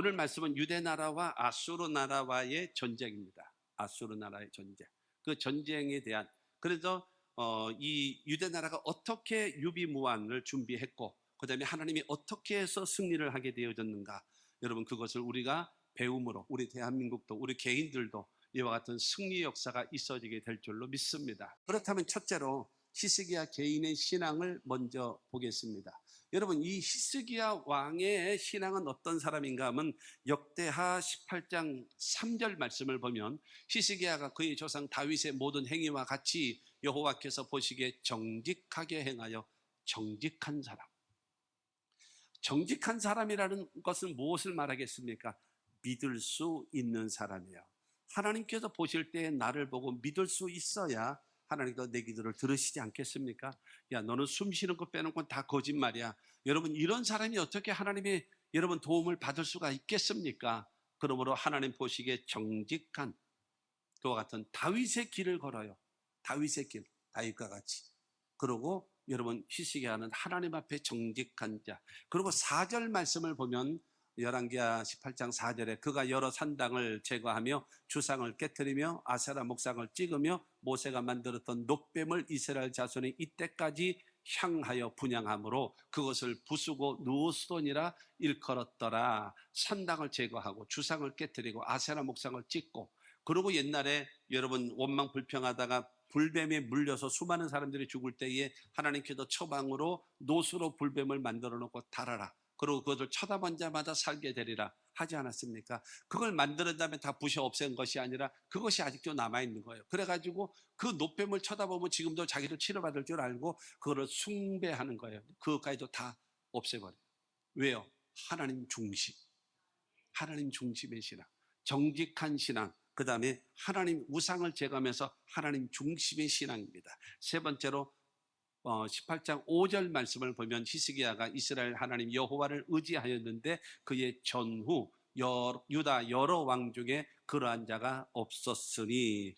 오늘 말씀은 유대 나라와 아수르 나라와의 전쟁입니다. 아수르 나라의 전쟁. 그 전쟁에 대한 그래서 어, 이 유대 나라가 어떻게 유비무환을 준비했고 그다음에 하나님이 어떻게 해서 승리를 하게 되어졌는가 여러분 그것을 우리가 배움으로 우리 대한민국도 우리 개인들도 이와 같은 승리 역사가 있어지게 될 줄로 믿습니다. 그렇다면 첫째로 히스기야 개인의 신앙을 먼저 보겠습니다. 여러분 이 히스기야 왕의 신앙은 어떤 사람인가 하면 역대하 18장 3절 말씀을 보면 히스기야가 그의 조상 다윗의 모든 행위와 같이 여호와께서 보시기에 정직하게 행하여 정직한 사람. 정직한 사람이라는 것은 무엇을 말하겠습니까? 믿을 수 있는 사람이에요. 하나님께서 보실 때 나를 보고 믿을 수 있어야 하나님께서 내 기도를 들으시지 않겠습니까? 야, 너는 숨 쉬는 것 빼는 건 다 거짓말이야. 여러분, 이런 사람이 어떻게 하나님의 여러분 도움을 받을 수가 있겠습니까? 그러므로 하나님 보시기에 정직한 그와 같은 다윗의 길을 걸어요. 다윗의 길, 다윗과 같이. 그러고 여러분 희식하는 하나님 앞에 정직한 자. 그리고 4절 말씀을 보면 열왕기하 18장 4절에 그가 여러 산당을 제거하며 주상을 깨뜨리며 아세라 목상을 찍으며 모세가 만들었던 녹뱀을 이스라엘 자손이 이때까지 향하여 분양함으로 그것을 부수고 누우스돈이라 일컬었더라. 산당을 제거하고 주상을 깨뜨리고 아세라 목상을 찍고 그리고 옛날에 여러분 원망 불평하다가 불뱀에 물려서 수많은 사람들이 죽을 때에 하나님께서 처방으로 노수로 불뱀을 만들어 놓고 달아라. 그리고 그것을 쳐다본 자마다 살게 되리라 하지 않았습니까? 그걸 만드는 다음에 다 부셔 없앤 것이 아니라 그것이 아직도 남아있는 거예요. 그래가지고 그 노뱀을 쳐다보면 지금도 자기를 치료받을 줄 알고 그거를 숭배하는 거예요. 그것까지도 다 없애버려요. 왜요? 하나님 중심. 하나님 중심의 신앙. 정직한 신앙. 그 다음에 하나님 우상을 제거하면서 하나님 중심의 신앙입니다. 세 번째로 어, 18장 5절 말씀을 보면 히스기야가 이스라엘 하나님 여호와를 의지하였는데 그의 전후 여, 유다 여러 왕 중에 그러한 자가 없었으니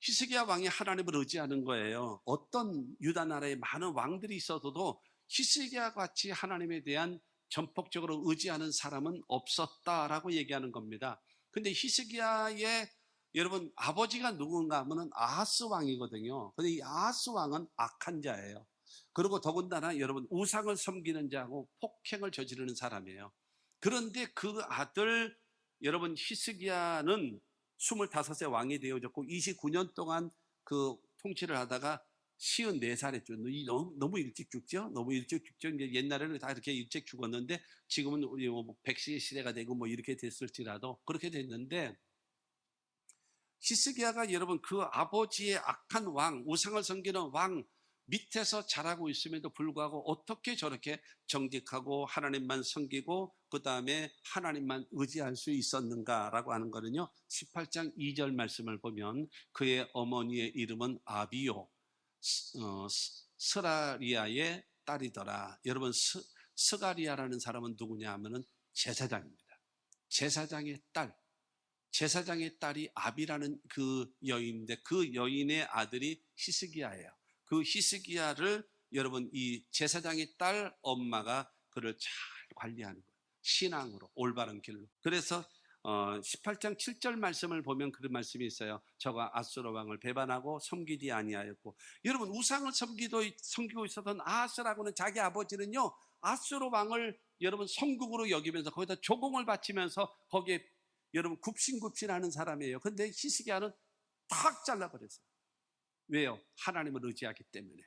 히스기야 왕이 하나님을 의지하는 거예요. 어떤 유다 나라에 많은 왕들이 있어도 히스기야 같이 하나님에 대한 전폭적으로 의지하는 사람은 없었다라고 얘기하는 겁니다. 근데 히스기야의 여러분 아버지가 누군가 하면은 아하스 왕이거든요. 근데 이 아하스 왕은 악한 자예요. 그리고 더군다나 여러분 우상을 섬기는 자하고 폭행을 저지르는 사람이에요. 그런데 그 아들 여러분 히스기야는 25세 왕이 되어졌고 29년 동안 그 통치를 하다가 54살했죠. 너무, 너무 일찍 죽죠? 너무 일찍 죽죠. 옛날에는 다 이렇게 일찍 죽었는데 지금은 우리 뭐 백세 시대가 되고 뭐 이렇게 됐을지라도 그렇게 됐는데 히스기야가 여러분 그 아버지의 악한 왕, 우상을 섬기는 왕 밑에서 자라고 있음에도 불구하고 어떻게 저렇게 정직하고 하나님만 섬기고 그 다음에 하나님만 의지할 수 있었는가라고 하는 거는요. 18장 2절 말씀을 보면 그의 어머니의 이름은 아비요, 어, 스라리아의 딸이더라. 여러분 스, 스가리아라는 사람은 누구냐 하면은 제사장입니다. 제사장의 딸. 제사장의 딸이 아비라는 그 여인인데 그 여인의 아들이 히스기야예요. 그 히스기야를 여러분 이 제사장의 딸 엄마가 그를 잘 관리하는 거예요. 신앙으로 올바른 길로. 그래서 어 18장 7절 말씀을 보면 그런 말씀이 있어요. 저가 아수르 왕을 배반하고 섬기지 아니하였고 여러분 우상을 섬기도 섬기고 있었던 아하스라고는 자기 아버지는요. 아수르 왕을 여러분 성국으로 여기면서 거기다 조공을 바치면서 거기에 여러분 굽신굽신하는 사람이에요. 근데 히스기야는 탁 잘라버렸어요. 왜요? 하나님을 의지하기 때문에.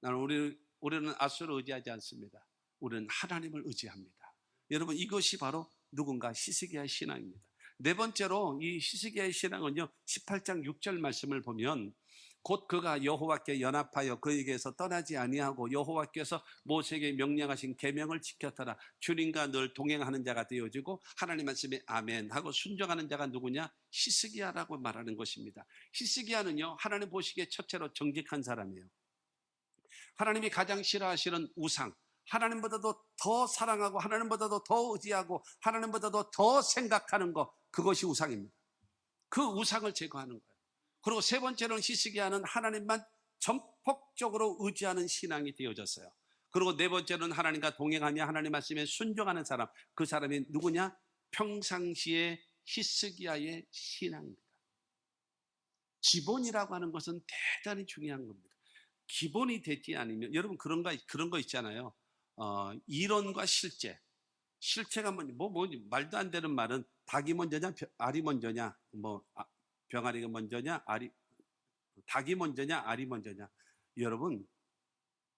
나는 우리 우리는 아수를 의지하지 않습니다. 우리는 하나님을 의지합니다. 여러분 이것이 바로 누군가 히스기야의 신앙입니다. 네 번째로 이 히스기야의 신앙은요. 18장 6절 말씀을 보면 곧 그가 여호와께 연합하여 그에게서 떠나지 아니하고 여호와께서 모세에게 명령하신 계명을 지켰더라. 주님과 늘 동행하는 자가 되어지고 하나님 말씀에 아멘 하고 순종하는 자가 누구냐? 히스기야라고 말하는 것입니다. 히스기야는요. 하나님 보시기에 첫째로 정직한 사람이에요. 하나님이 가장 싫어하시는 우상, 하나님보다도 더 사랑하고 하나님보다도 더 의지하고 하나님보다도 더 생각하는 것 그것이 우상입니다. 그 우상을 제거하는 거예요. 그리고 세 번째로는 히스기야는 하나님만 전폭적으로 의지하는 신앙이 되어졌어요. 그리고 네 번째는 하나님과 동행하며 하나님 말씀에 순종하는 사람. 그 사람이 누구냐? 평상시에 히스기야의 신앙입니다. 기본이라고 하는 것은 대단히 중요한 겁니다. 기본이 되지 않으면 여러분 그런 거 그런 거 있잖아요. 어, 이론과 실제. 실체가 뭐, 뭐, 뭐 말도 안 되는 말은 닭이 먼저냐 벼- 알이 먼저냐 뭐 아, 병아리가 먼저냐 알이 닭이 먼저냐 알이 먼저냐 여러분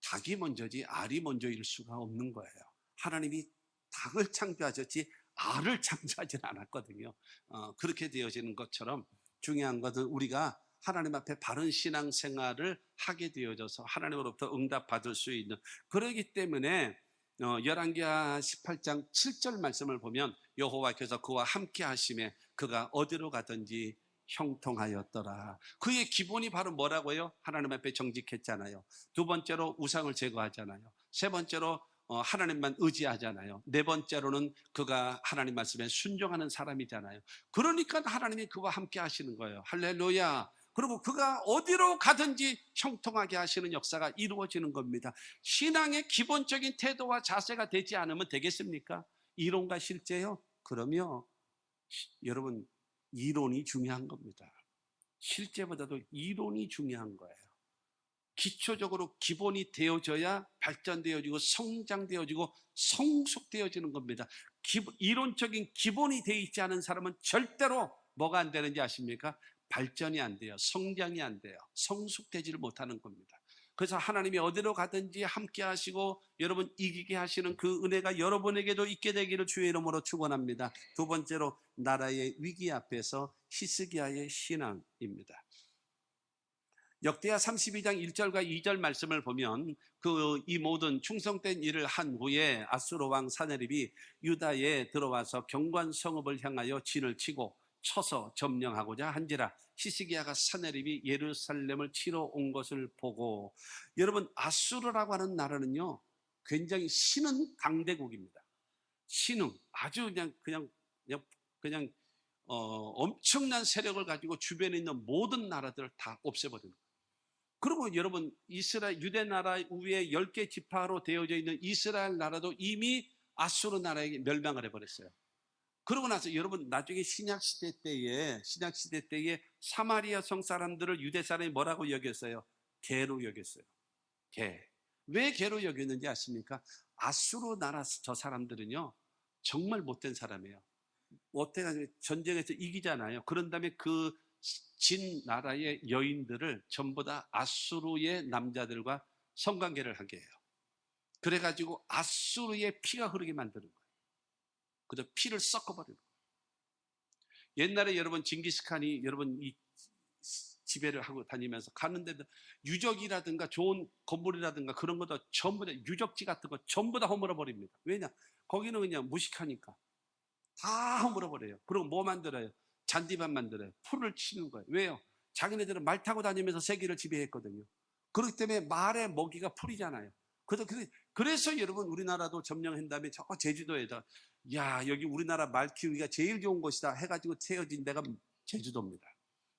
닭이 먼저지 알이 먼저일 수가 없는 거예요. 하나님이 닭을 창조하셨지 알을 창조하지 않았거든요. 어, 그렇게 되어지는 것처럼 중요한 것은 우리가 하나님 앞에 바른 신앙 생활을 하게 되어져서 하나님으로부터 응답받을 수 있는 그러기 때문에 어, 열왕기하 18장 7절 말씀을 보면 여호와께서 그와 함께 하심에 그가 어디로 가든지 형통하였더라. 그의 기본이 바로 뭐라고요? 하나님 앞에 정직했잖아요. 두 번째로 우상을 제거하잖아요. 세 번째로 어, 하나님만 의지하잖아요. 네 번째로는 그가 하나님 말씀에 순종하는 사람이잖아요. 그러니까 하나님이 그와 함께 하시는 거예요. 할렐루야. 그리고 그가 어디로 가든지 형통하게 하시는 역사가 이루어지는 겁니다. 신앙의 기본적인 태도와 자세가 되지 않으면 되겠습니까? 이론과 실제요? 그러면 시- 여러분 이론이 중요한 겁니다. 실제보다도 이론이 중요한 거예요. 기초적으로 기본이 되어져야 발전되어지고 성장되어지고 성숙되어지는 겁니다. 기- 이론적인 기본이 되어 있지 않은 사람은 절대로 뭐가 안 되는지 아십니까? 발전이 안 돼요. 성장이 안 돼요. 성숙되지를 못하는 겁니다. 그래서 하나님이 어디로 가든지 함께 하시고 여러분 이기게 하시는 그 은혜가 여러분에게도 있게 되기를 주의 이름으로 축원합니다. 두 번째로 나라의 위기 앞에서 히스기야의 신앙입니다. 역대하 32장 1절과 2절 말씀을 보면 그 이 모든 충성된 일을 한 후에 아수르 왕 사네립이 유다에 들어와서 경관 성읍을 향하여 진을 치고 쳐서 점령하고자 한지라 히스기야가 사네립이 예루살렘을 치러 온 것을 보고 여러분 아수르라고 하는 나라는요 굉장히 신흥 강대국입니다. 신흥 아주 그냥 그냥 그냥 그냥 어, 엄청난 세력을 가지고 주변에 있는 모든 나라들을 다 없애버리는 거예요. 그리고 여러분 이스라엘 유대 나라 위에 10개 지파로 되어져 있는 이스라엘 나라도 이미 아수르 나라에게 멸망을 해버렸어요. 그러고 나서 여러분 나중에 신약 시대 때에 신약 시대 때에 사마리아 성 사람들을 유대 사람이 뭐라고 여겼어요? 개로 여겼어요. 개. 왜 개로 여겼는지 아십니까? 아수르 나라 저 사람들은요 정말 못된 사람이에요. 어때가 전쟁에서 이기잖아요. 그런 다음에 그 진 나라의 여인들을 전부 다 아수르의 남자들과 성관계를 하게 해요. 그래가지고 아수르의 피가 흐르게 만드는 거예요. 그저 피를 섞어버리는 거예요. 옛날에 여러분 징기스칸이 여러분 이 지배를 하고 다니면서 가는데도 유적이라든가 좋은 건물이라든가 그런 것도 전부 다 유적지 같은 거 전부 다 허물어 버립니다. 왜냐? 거기는 그냥 무식하니까 다 허물어 버려요. 그리고 뭐 만들어요? 잔디밭 만들어요. 풀을 치는 거예요. 왜요? 자기네들은 말 타고 다니면서 세계를 지배했거든요. 그렇기 때문에 말의 먹이가 풀이잖아요. 그래서, 그래- 그래서 여러분 우리나라도 점령한 다음에 저 제주도에다 야 여기 우리나라 말 키우기가 제일 좋은 곳이다 해가지고 세워진 데가 제주도입니다.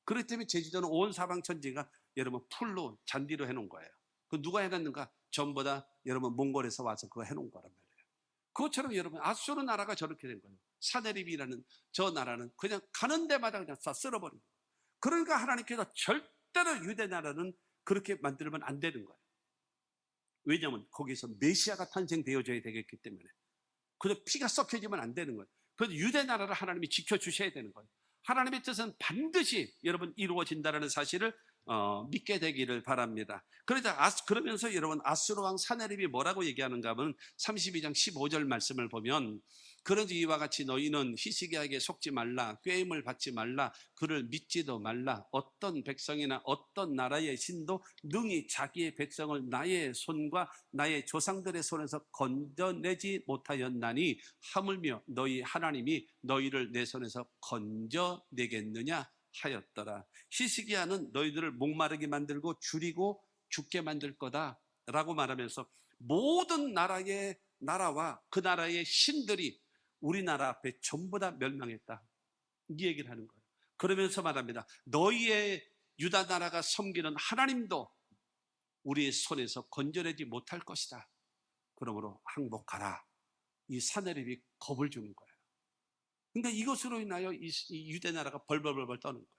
그렇기 때문에 제주도는 온 사방천지가 여러분 풀로 잔디로 해놓은 거예요. 그 누가 해놨는가? 전부 다 여러분 몽골에서 와서 그거 해놓은 거란 말이에요. 그것처럼 여러분 아수르 나라가 저렇게 된 거예요. 사데립이라는 저 나라는 그냥 가는 데마다 그냥 다 쓸어버린 거예요. 그러니까 하나님께서 절대로 유대 나라는 그렇게 만들면 안 되는 거예요. 왜냐하면 거기서 메시아가 탄생되어져야 되겠기 때문에. 그래서 피가 썩혀지면 안 되는 거예요. 그래서 유대 나라를 하나님이 지켜주셔야 되는 거예요. 하나님의 뜻은 반드시 여러분 이루어진다는 사실을 어, 믿게 되기를 바랍니다. 그러자 아스, 그러면서 여러분 아수르 왕 사네립이 뭐라고 얘기하는가 하면 32장 15절 말씀을 보면 그런지 이와 같이 너희는 희식에게 속지 말라 꾀임을 받지 말라 그를 믿지도 말라 어떤 백성이나 어떤 나라의 신도 능히 자기의 백성을 나의 손과 나의 조상들의 손에서 건져내지 못하였나니 하물며 너희 하나님이 너희를 내 손에서 건져내겠느냐 하였더라. 히스기야는 너희들을 목마르게 만들고 줄이고 죽게 만들 거다라고 말하면서 모든 나라의 나라와 그 나라의 신들이 우리나라 앞에 전부 다 멸망했다. 이 얘기를 하는 거예요. 그러면서 말합니다. 너희의 유다 나라가 섬기는 하나님도 우리의 손에서 건져내지 못할 것이다. 그러므로 항복하라. 이 사내립이 겁을 주는 거예요. 그러니까 이것으로 인하여 이, 이 유대 나라가 벌벌벌벌 떠는 거예요.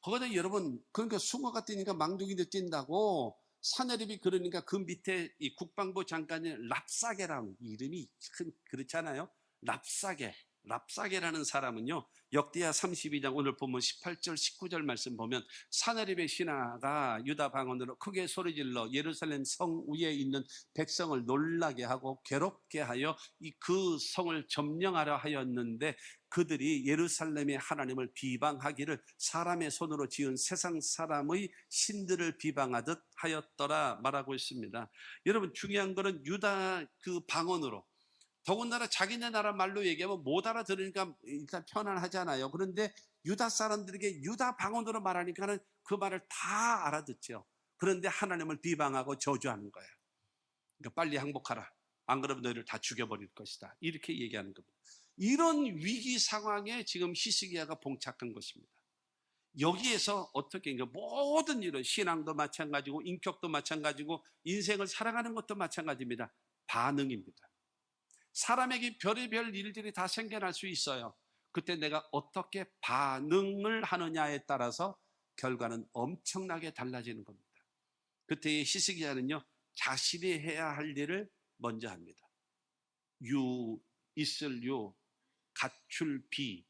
거기다 여러분 그러니까 숭어가 뛰니까 망둥이도 뛴다고 사내립이 그러니까 그 밑에 이 국방부 장관인 랍사게라는 이름이 큰 그렇잖아요. 랍사게. 랍사게라는 사람은요. 역대하 32장 오늘 보면 18절 19절 말씀 보면 사내립의 신하가 유다 방언으로 크게 소리질러 예루살렘 성 위에 있는 백성을 놀라게 하고 괴롭게 하여 이 그 성을 점령하려 하였는데 그들이 예루살렘의 하나님을 비방하기를 사람의 손으로 지은 세상 사람의 신들을 비방하듯 하였더라 말하고 있습니다. 여러분 중요한 거는 유다 그 방언으로 더군다나 자기네 나라 말로 얘기하면 못 알아들으니까 일단 편안하잖아요. 그런데 유다 사람들에게 유다 방언으로 말하니까는 그 말을 다 알아듣죠. 그런데 하나님을 비방하고 저주하는 거예요. 그러니까 빨리 항복하라. 안 그러면 너희를 다 죽여버릴 것이다. 이렇게 얘기하는 겁니다. 이런 위기 상황에 지금 히스기야가 봉착한 것입니다. 여기에서 어떻게 그러니까 모든 일은 신앙도 마찬가지고 인격도 마찬가지고 인생을 살아가는 것도 마찬가지입니다. 반응입니다. 사람에게 별의별 일들이 다 생겨날 수 있어요. 그때 내가 어떻게 반응을 하느냐에 따라서 결과는 엄청나게 달라지는 겁니다. 그때의 히스기야는요 자신이 해야 할 일을 먼저 합니다. 유 있을 유 갖출 비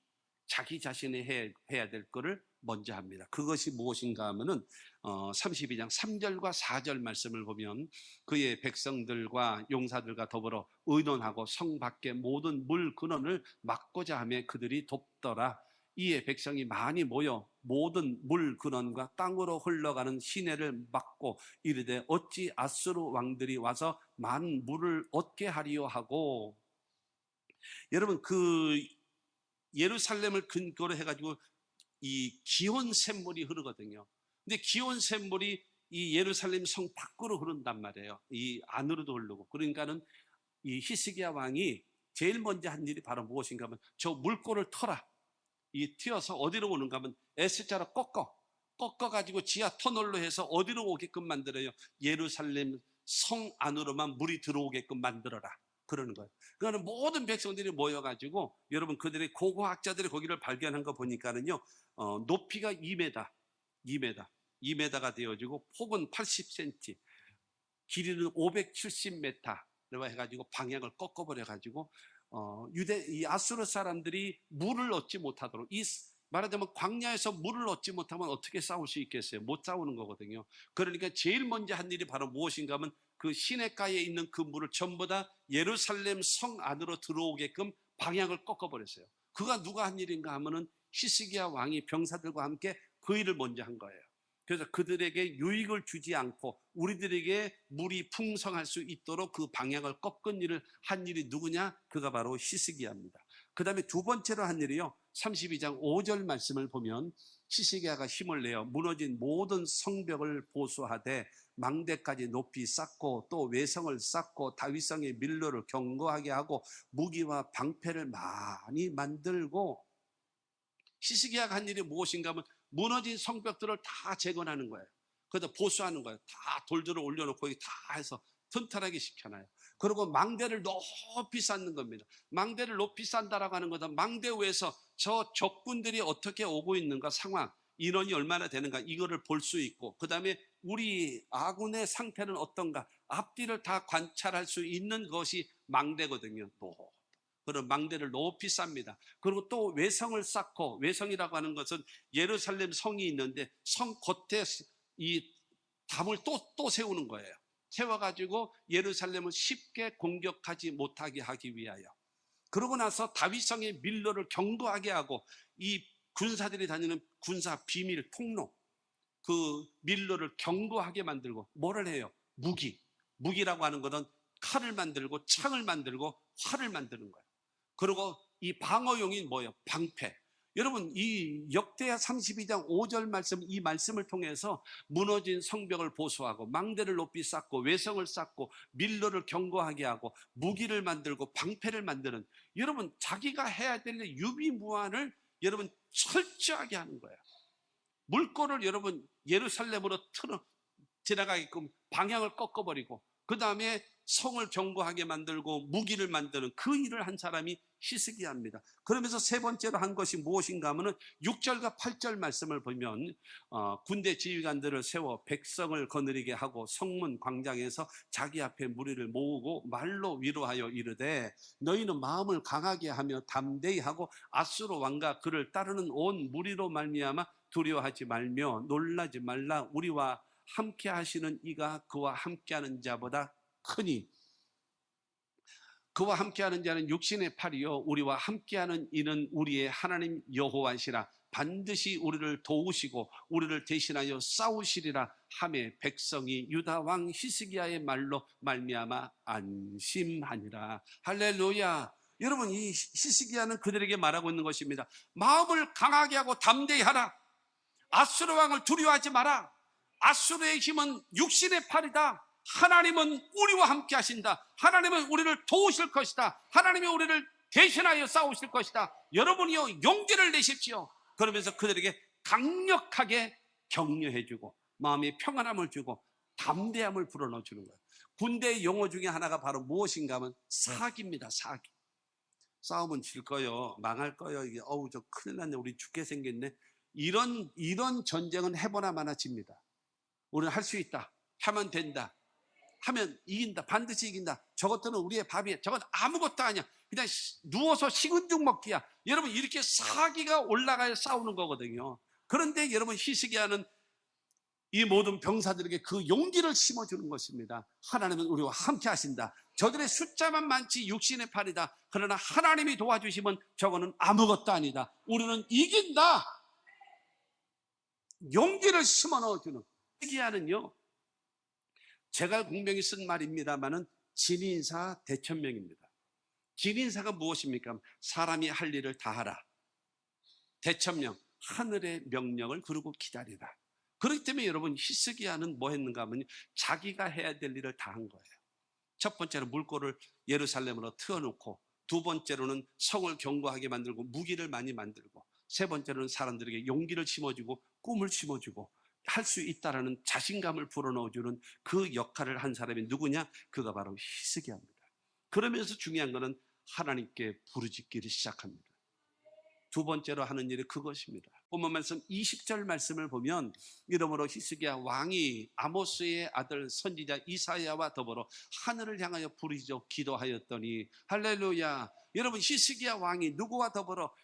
자기 자신이 해, 해야 될 거를 먼저 합니다. 그것이 무엇인가 하면은 어, 32장 3절과 4절 말씀을 보면 그의 백성들과 용사들과 더불어 의논하고 성 밖의 모든 물 근원을 막고자 하며 그들이 돕더라. 이에 백성이 많이 모여 모든 물 근원과 땅으로 흘러가는 시내를 막고 이르되 어찌 아수르 왕들이 와서 많은 물을 얻게 하리요 하고 여러분 그 예루살렘을 근거로 해가지고 이 기온 샘물이 흐르거든요. 근데 기온 샘물이 이 예루살렘 성 밖으로 흐른단 말이에요. 이 안으로도 흐르고. 그러니까는 이 히스기야 왕이 제일 먼저 한 일이 바로 무엇인가 하면 저 물꼬를 터라. 이 튀어서 어디로 오는가 하면 S자로 꺾어. 꺾어 가지고 지하 터널로 해서 어디로 오게끔 만들어요. 예루살렘 성 안으로만 물이 들어오게끔 만들어라. 그러는 거예요. 그러니까 모든 백성들이 모여가지고 여러분 그들의 고고학자들이 거기를 발견한 거 보니까는요, 어, 높이가 2m, 2m, 2m가 되어지고 폭은 80cm, 길이는 570m로 해가지고 방향을 꺾어버려가지고 어, 유대 이 아수르 사람들이 물을 얻지 못하도록 이 말하자면 광야에서 물을 얻지 못하면 어떻게 싸울 수 있겠어요? 못 싸우는 거거든요. 그러니까 제일 먼저 한 일이 바로 무엇인가 하면 그 시내가에 있는 그 물을 전부 다 예루살렘 성 안으로 들어오게끔 방향을 꺾어버렸어요. 그가 누가 한 일인가 하면은 히스기야 왕이 병사들과 함께 그 일을 먼저 한 거예요. 그래서 그들에게 유익을 주지 않고 우리들에게 물이 풍성할 수 있도록 그 방향을 꺾은 일을 한 일이 누구냐? 그가 바로 히스기야입니다. 그 다음에 두 번째로 한 일이요. 32장 5절 말씀을 보면 히스기야가 힘을 내어 무너진 모든 성벽을 보수하되 망대까지 높이 쌓고 또 외성을 쌓고 다윗성의 밀로를 견고하게 하고 무기와 방패를 많이 만들고 히스기야가 한 일이 무엇인가 하면 무너진 성벽들을 다 재건하는 거예요. 그래서 보수하는 거예요. 다 돌들을 올려놓고 거기 다 해서 튼튼하게 시켜놔요. 그리고 망대를 높이 쌓는 겁니다. 망대를 높이 쌓는다라고 하는 것은 망대 위에서 저 적군들이 어떻게 오고 있는가 상황, 인원이 얼마나 되는가 이거를 볼 수 있고 그 다음에 우리 아군의 상태는 어떤가 앞뒤를 다 관찰할 수 있는 것이 망대거든요. 또 그런 망대를 높이 쌉니다. 그리고 또 외성을 쌓고 외성이라고 하는 것은 예루살렘 성이 있는데 성 겉에 이 담을 또 또 세우는 거예요. 세워가지고 예루살렘을 쉽게 공격하지 못하게 하기 위하여. 그러고 나서 다윗성의 밀로를 견고하게 하고 이 군사들이 다니는 군사 비밀 통로 그 밀로를 견고하게 만들고 뭐를 해요? 무기. 무기라고 하는 것은 칼을 만들고 창을 만들고 활을 만드는 거예요. 그리고 이 방어용이 뭐예요? 방패. 여러분 이 역대하 32장 5절 말씀 이 말씀을 통해서 무너진 성벽을 보수하고 망대를 높이 쌓고 외성을 쌓고 밀로를 견고하게 하고 무기를 만들고 방패를 만드는 여러분 자기가 해야 될 유비무환을 여러분 철저하게 하는 거예요. 물꼬를 여러분 예루살렘으로 틀어 지나가게끔 방향을 꺾어버리고 그 다음에 성을 견고하게 만들고 무기를 만드는 그 일을 한 사람이 히스기야입니다. 그러면서 세 번째로 한 것이 무엇인가 하면은 6절과 8절 말씀을 보면 어, 군대 지휘관들을 세워 백성을 거느리게 하고 성문 광장에서 자기 앞에 무리를 모으고 말로 위로하여 이르되 너희는 마음을 강하게 하며 담대히 하고 아수르 왕과 그를 따르는 온 무리로 말미암아 두려워하지 말며 놀라지 말라. 우리와 함께 하시는 이가 그와 함께 하는 자보다 크니 그와 함께하는 자는 육신의 팔이요 우리와 함께하는 이는 우리의 하나님 여호와시라. 반드시 우리를 도우시고 우리를 대신하여 싸우시리라 함에 백성이 유다 왕 히스기야의 말로 말미암아 안심하니라. 할렐루야. 여러분 이 히스기야는 그들에게 말하고 있는 것입니다. 마음을 강하게 하고 담대히 하라 아수르 왕을 두려워하지 마라 아수르의 힘은 육신의 팔이다 하나님은 우리와 함께 하신다. 하나님은 우리를 도우실 것이다. 하나님이 우리를 대신하여 싸우실 것이다. 여러분이요, 용기를 내십시오. 그러면서 그들에게 강력하게 격려해주고, 마음의 평안함을 주고, 담대함을 불어넣어 주는 거예요. 군대의 용어 중에 하나가 바로 무엇인가 하면 사기입니다, 사기. 싸우면 질 거요, 망할 거요, 이게, 어우, 저 큰일 났네, 우리 죽게 생겼네. 이런, 이런 전쟁은 해보나 마나 집니다. 우리는 할 수 있다. 하면 된다. 하면 이긴다. 반드시 이긴다. 저것들은 우리의 밥이야. 저건 아무것도 아니야. 그냥 시- 누워서 식은 죽 먹기야. 여러분 이렇게 사기가 올라가야 싸우는 거거든요. 그런데 여러분 히스기야는 이 모든 병사들에게 그 용기를 심어주는 것입니다. 하나님은 우리와 함께 하신다. 저들의 숫자만 많지 육신의 팔이다. 그러나 하나님이 도와주시면 저거는 아무것도 아니다. 우리는 이긴다. 용기를 심어 넣어주는 히스기야는요. 제가 공명이 쓴 말입니다만은 진인사 대천명입니다. 진인사가 무엇입니까? 사람이 할 일을 다 하라. 대천명, 하늘의 명령을 그러고 기다리라. 그렇기 때문에 여러분 히스기야는 뭐 했는가 하면 자기가 해야 될 일을 다 한 거예요. 첫 번째로 물꼬를 예루살렘으로 트어놓고 두 번째로는 성을 견고하게 만들고 무기를 많이 만들고 세 번째로는 사람들에게 용기를 심어주고 꿈을 심어주고 할 수 있다라는 자신감을 불어넣어주는 그 역할을 한 사람이 누구냐? 그가 바로 히스기야입니다. 그러면서 중요한 것은 하나님께 부르짖기를 시작합니다. 두 번째로 하는 일이 그것입니다. 본문 말씀 20절 말씀을 보면 이러므로 히스기야 왕이 아모스의 아들 선지자 이사야와 더불어 하늘을 향하여 부르짖어 기도하였더니 할렐루야. 여러분 히스기야 왕이 누구와 더불어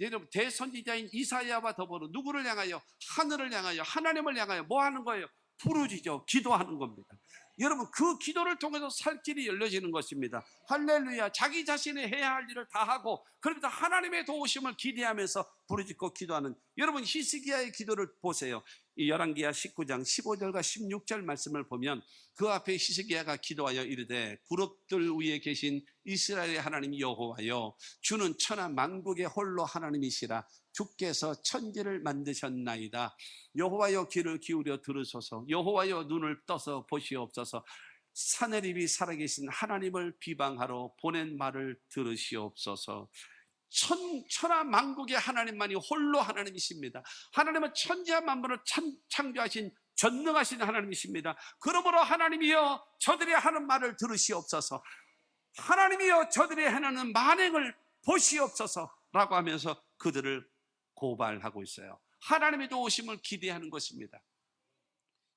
여러분 대선지자인 이사야와 더불어 누구를 향하여 하늘을 향하여 하나님을 향하여 뭐 하는 거예요? 부르짖어 기도하는 겁니다. 여러분 그 기도를 통해서 살 길이 열려지는 것입니다. 할렐루야. 자기 자신이 해야 할 일을 다 하고 그러면서 하나님의 도우심을 기대하면서 부르짖고 기도하는 여러분 히스기야의 기도를 보세요. 이 열왕기야 19장 15절과 16절 말씀을 보면 그 앞에 히스기야가 기도하여 이르되 구럽들 위에 계신 이스라엘의 하나님 여호와여 주는 천하 만국의 홀로 하나님이시라 주께서 천지를 만드셨나이다. 여호와여 귀를 기울여 들으소서. 여호와여 눈을 떠서 보시옵소서. 사내립이 살아계신 하나님을 비방하러 보낸 말을 들으시옵소서. 천, 천하 만국의 하나님만이 홀로 하나님이십니다. 하나님은 천지와 만물을 참, 창조하신 전능하신 하나님이십니다. 그러므로 하나님이여 저들이 하는 말을 들으시옵소서. 하나님이여 저들이 해내는 만행을 보시옵소서라고 하면서 그들을 고발하고 있어요. 하나님의 도우심을 기대하는 것입니다.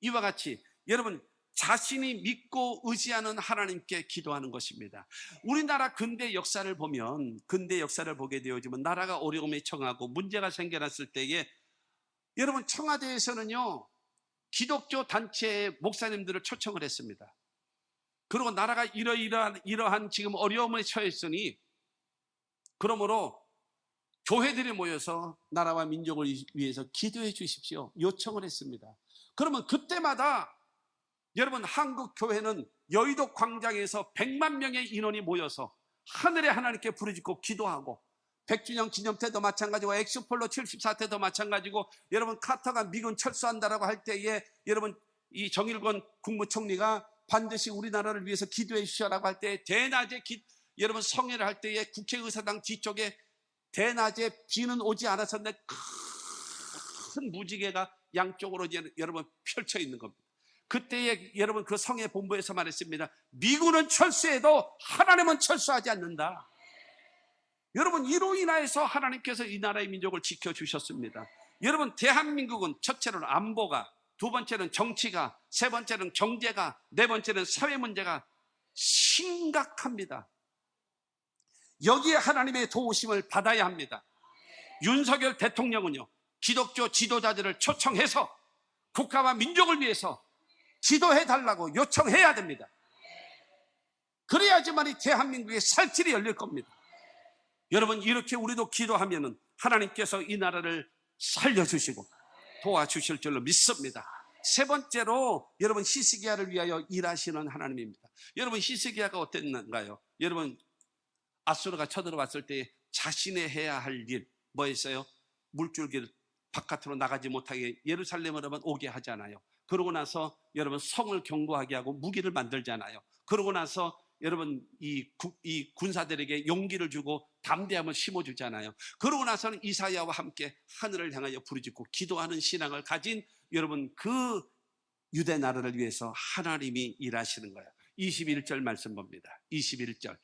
이와 같이 여러분 자신이 믿고 의지하는 하나님께 기도하는 것입니다. 우리나라 근대 역사를 보면 근대 역사를 보게 되어지면 나라가 어려움에 처하고 문제가 생겨났을 때에 여러분 청와대에서는요 기독교 단체의 목사님들을 초청을 했습니다. 그리고 나라가 이러이러한 이러한 지금 어려움에 처했으니 그러므로 교회들이 모여서 나라와 민족을 위해서 기도해 주십시오. 요청을 했습니다. 그러면 그때마다 여러분 한국 교회는 여의도 광장에서 100만 명의 인원이 모여서 하늘의 하나님께 부르짖고 기도하고 100주년 기념 때도 마찬가지고 엑스폴로 74 때도 마찬가지고 여러분 카터가 미군 철수한다라고 할 때에 여러분 이 정일권 국무총리가 반드시 우리나라를 위해서 기도해 주시라고 할 때 대낮에 기, 여러분 성회를 할 때에 국회의사당 뒤쪽에 대낮에 비는 오지 않았었는데 큰 무지개가 양쪽으로 여러분 펼쳐 있는 겁니다. 그때에 여러분 그 성의 본부에서 말했습니다. 미군은 철수해도 하나님은 철수하지 않는다. 여러분 이로 인하여서 하나님께서 이 나라의 민족을 지켜주셨습니다. 여러분 대한민국은 첫째로는 안보가 두 번째는 정치가 세 번째는 경제가 네 번째는 사회 문제가 심각합니다. 여기에 하나님의 도우심을 받아야 합니다. 윤석열 대통령은요 기독교 지도자들을 초청해서 국가와 민족을 위해서 지도해 달라고 요청해야 됩니다. 그래야지만 이 대한민국의 살길이 열릴 겁니다. 여러분 이렇게 우리도 기도하면은 하나님께서 이 나라를 살려주시고 도와주실 줄로 믿습니다. 세 번째로 여러분 히스기야를 위하여 일하시는 하나님입니다. 여러분 히스기야가 어땠는가요? 여러분 아수르가 쳐들어왔을 때 자신의 해야 할 일 뭐였어요? 물줄기를 바깥으로 나가지 못하게 예루살렘으로만 오게 하잖아요. 그러고 나서 여러분 성을 경고하게 하고 무기를 만들잖아요. 그러고 나서 여러분 이, 구- 이 군사들에게 용기를 주고 담대함을 심어주잖아요. 그러고 나서는 이사야와 함께 하늘을 향하여 부르짖고 기도하는 신앙을 가진 여러분 그 유대 나라를 위해서 하나님이 일하시는 거예요. 21절 말씀 봅니다. 21절 어,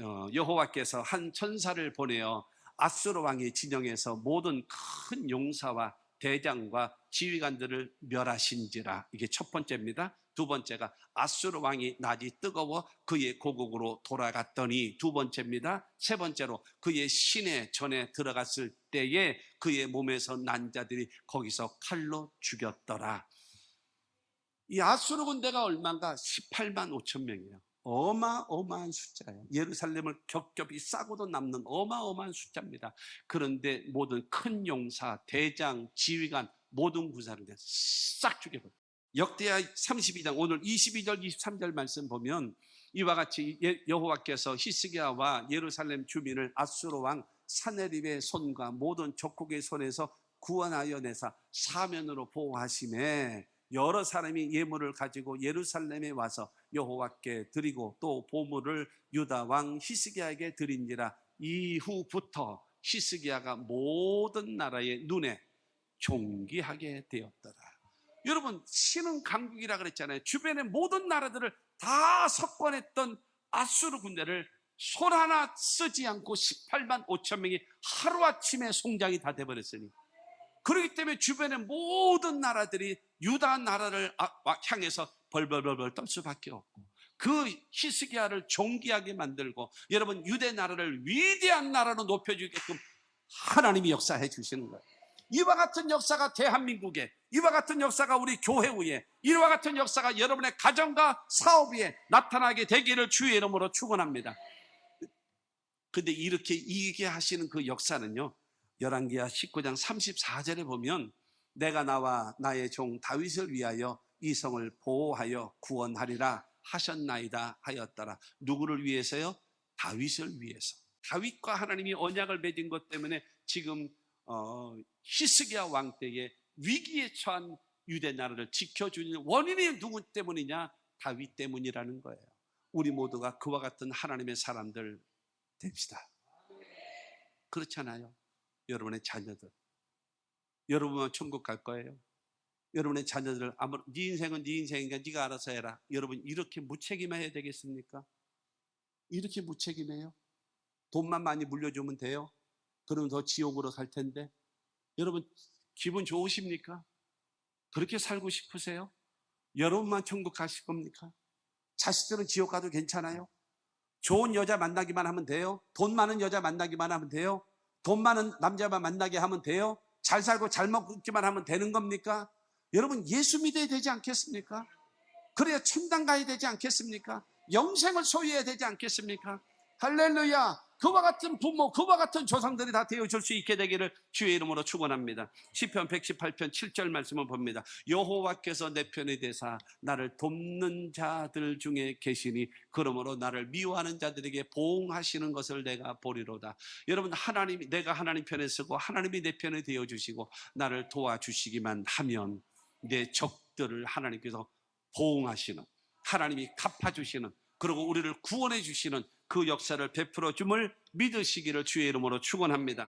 여호와께서 한 천사를 보내어 아수르 왕의 진영에서 모든 큰 용사와 대장과 지휘관들을 멸하신지라 이게 첫 번째입니다. 두 번째가 아수르 왕이 낮이 뜨거워 그의 고국으로 돌아갔더니 두 번째입니다. 세 번째로 그의 시내 전에 들어갔을 때에 그의 몸에서 난 자들이 거기서 칼로 죽였더라. 이 아수르 군대가 얼마인가? 18만 5천 명이에요. 어마어마한 숫자예요. 예루살렘을 겹겹이 싸고도 남는 어마어마한 숫자입니다. 그런데 모든 큰 용사, 대장, 지휘관 모든 구사를 싹 죽여버려요. 역대하 32장 오늘 22절 23절 말씀 보면 이와 같이 예- 여호와께서 히스기야와 예루살렘 주민을 아수르 왕 사네립의 손과 모든 적국의 손에서 구원하여 내사 사면으로 보호하심에 여러 사람이 예물을 가지고 예루살렘에 와서 여호와께 드리고 또 보물을 유다 왕 히스기야에게 드린지라 이후부터 히스기야가 모든 나라의 눈에 존귀하게 되었더라. 여러분 신은 강국이라 그랬잖아요. 주변의 모든 나라들을 다 석권했던 아수르 군대를 손 하나 쓰지 않고 18만 5천 명이 하루아침에 송장이 다 돼버렸으니 그렇기 때문에 주변의 모든 나라들이 유다 나라를 아- 와- 향해서 벌벌벌벌 떨 수밖에 없고 그 히스기야를 존귀하게 만들고 여러분 유대 나라를 위대한 나라로 높여주게끔 하나님이 역사해 주시는 거예요. 이와 같은 역사가 대한민국에 이와 같은 역사가 우리 교회 위에 이와 같은 역사가 여러분의 가정과 사업 위에 나타나게 되기를 주의 이름으로 축원합니다. 근데 이렇게 이게 하시는 그 역사는요. 열왕기하 19장 34절에 보면 내가 나와 나의 종 다윗을 위하여 이 성을 보호하여 구원하리라 하셨나이다 하였더라. 누구를 위해서요? 다윗을 위해서. 다윗과 하나님이 언약을 맺은 것 때문에 지금 어, 히스기야 왕 때에 위기에 처한 유대 나라를 지켜주는 원인이 누구 때문이냐? 다윗 때문이라는 거예요. 우리 모두가 그와 같은 하나님의 사람들 됩시다. 그렇잖아요. 여러분의 자녀들. 여러분은 천국 갈 거예요. 여러분의 자녀들 아무 네 인생은 네 인생이니까 네가 알아서 해라. 여러분 이렇게 무책임해야 되겠습니까? 이렇게 무책임해요? 돈만 많이 물려주면 돼요? 그러면 더 지옥으로 갈 텐데. 여러분 기분 좋으십니까? 그렇게 살고 싶으세요? 여러분만 천국 가실 겁니까? 자식들은 지옥 가도 괜찮아요? 좋은 여자 만나기만 하면 돼요? 돈 많은 여자 만나기만 하면 돼요? 돈 많은 남자만 만나게 하면 돼요? 잘 살고 잘 먹기만 하면 되는 겁니까? 여러분 예수 믿어야 되지 않겠습니까? 그래야 천당 가야 되지 않겠습니까? 영생을 소유해야 되지 않겠습니까? 할렐루야! 그와 같은 부모, 그와 같은 조상들이 다 되어줄 수 있게 되기를 주의 이름으로 축원합니다. 시편 118편 7절 말씀을 봅니다. 여호와께서 내 편에 대사 나를 돕는 자들 중에 계시니 그러므로 나를 미워하는 자들에게 보응하시는 것을 내가 보리로다. 여러분 하나님이 내가 하나님 편에 서고 하나님이 내 편에 되어 주시고 나를 도와주시기만 하면 내 적들을 하나님께서 보응하시는 하나님이 갚아주시는 그리고 우리를 구원해 주시는 그 역사를 베풀어 줌을 믿으시기를 주의 이름으로 축원합니다.